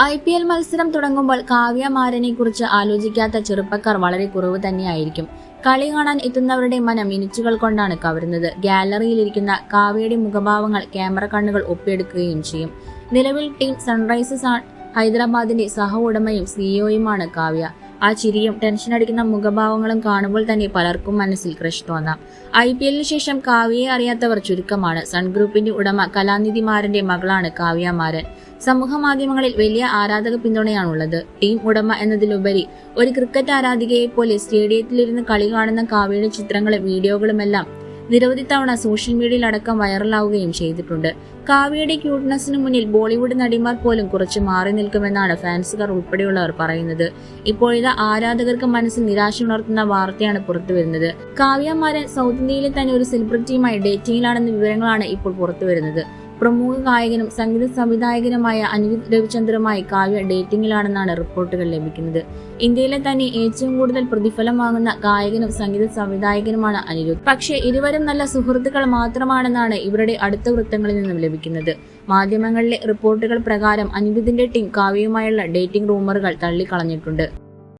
I P L മത്സരം തുടങ്ങുമ്പോൾ കാവ്യ മാരനെ കുറിച്ച് ആലോചിക്കാത്ത ചെറുപ്പക്കാർ വളരെ കുറവ് തന്നെയായിരിക്കും. കളി കാണാൻ എത്തുന്നവരുടെ മനം മിനിറ്റുകൾ കൊണ്ടാണ് കവരുന്നത്. ഗാലറിയിലിരിക്കുന്ന കാവ്യയുടെ മുഖഭാവങ്ങൾ ക്യാമറ കണ്ണുകൾ ഒപ്പിയെടുക്കുകയും ചെയ്യും. നിലവിൽ ടീം സൺറൈസേഴ്സ് ഹൈദരാബാദിന്റെ സഹ ഉടമയും സിഇഒയുമാണ് കാവ്യ. ആ ചിരിയും ടെൻഷൻ അടിക്കുന്ന മുഖഭാവങ്ങളും കാണുമ്പോൾ തന്നെ പലർക്കും മനസ്സിൽ ക്രഷ് തോന്നാം. ഐ പി എല്ലിന് ശേഷം കാവ്യയെ അറിയാത്തവർ ചുരുക്കമാണ്. സൺ ഗ്രൂപ്പിന്റെ ഉടമ കലാനിധിമാരന്റെ മകളാണ് കാവ്യ മാരൻ. സമൂഹ മാധ്യമങ്ങളിൽ വലിയ ആരാധക പിന്തുണയാണുള്ളത്. ടീം ഉടമ എന്നതിലുപരി ഒരു ക്രിക്കറ്റ് ആരാധികയെ പോലെ സ്റ്റേഡിയത്തിലിരുന്ന് കളി കാണുന്ന കാവ്യയുടെ ചിത്രങ്ങളും വീഡിയോകളുമെല്ലാം നിരവധി തവണ സോഷ്യൽ മീഡിയയിൽ അടക്കം വൈറലാവുകയും ചെയ്തിട്ടുണ്ട്. കാവ്യയുടെ ക്യൂട്ട്നെസ്സിന് മുന്നിൽ ബോളിവുഡ് നടിമാർ പോലും കുറച്ച് മാറി നിൽക്കുമെന്നാണ് ഫാൻസുകാർ ഉൾപ്പെടെയുള്ളവർ പറയുന്നത്. ഇപ്പോഴിത് ആരാധകർക്ക് മനസ്സിൽ നിരാശ ഉണർത്തുന്ന വാർത്തയാണ് പുറത്തുവരുന്നത്. കാവ്യ മാരൻ സൗത്ത് ഇന്ത്യയിലെ തന്നെ ഒരു സെലിബ്രിറ്റിയുമായി ഡേറ്റിംഗിലാണെന്ന വിവരങ്ങളാണ് ഇപ്പോൾ പുറത്തുവരുന്നത്. പ്രമുഖ ഗായകനും സംഗീത സംവിധായകനുമായ അനിരുദ്ധ് രവിചന്ദ്രമായി കാവ്യ ഡേറ്റിംഗിലാണെന്നാണ് റിപ്പോർട്ടുകൾ ലഭിക്കുന്നത്. ഇന്ത്യയിലെ തന്നെ ഏറ്റവും കൂടുതൽ പ്രതിഫലം വാങ്ങുന്ന ഗായകനും സംഗീത സംവിധായകനുമാണ് അനിരുദ്ധ്. പക്ഷേ ഇരുവരും നല്ല സുഹൃത്തുക്കൾ മാത്രമാണെന്നാണ് ഇവരുടെ അടുത്ത വൃത്തങ്ങളിൽ നിന്നും ലഭിക്കുന്നത്. മാധ്യമങ്ങളിലെ റിപ്പോർട്ടുകൾ പ്രകാരം അനിരുദ്ധിന്റെ ടീം കാവ്യയുമായുള്ള ഡേറ്റിംഗ് റൂമറുകൾ തള്ളിക്കളഞ്ഞിട്ടുണ്ട്.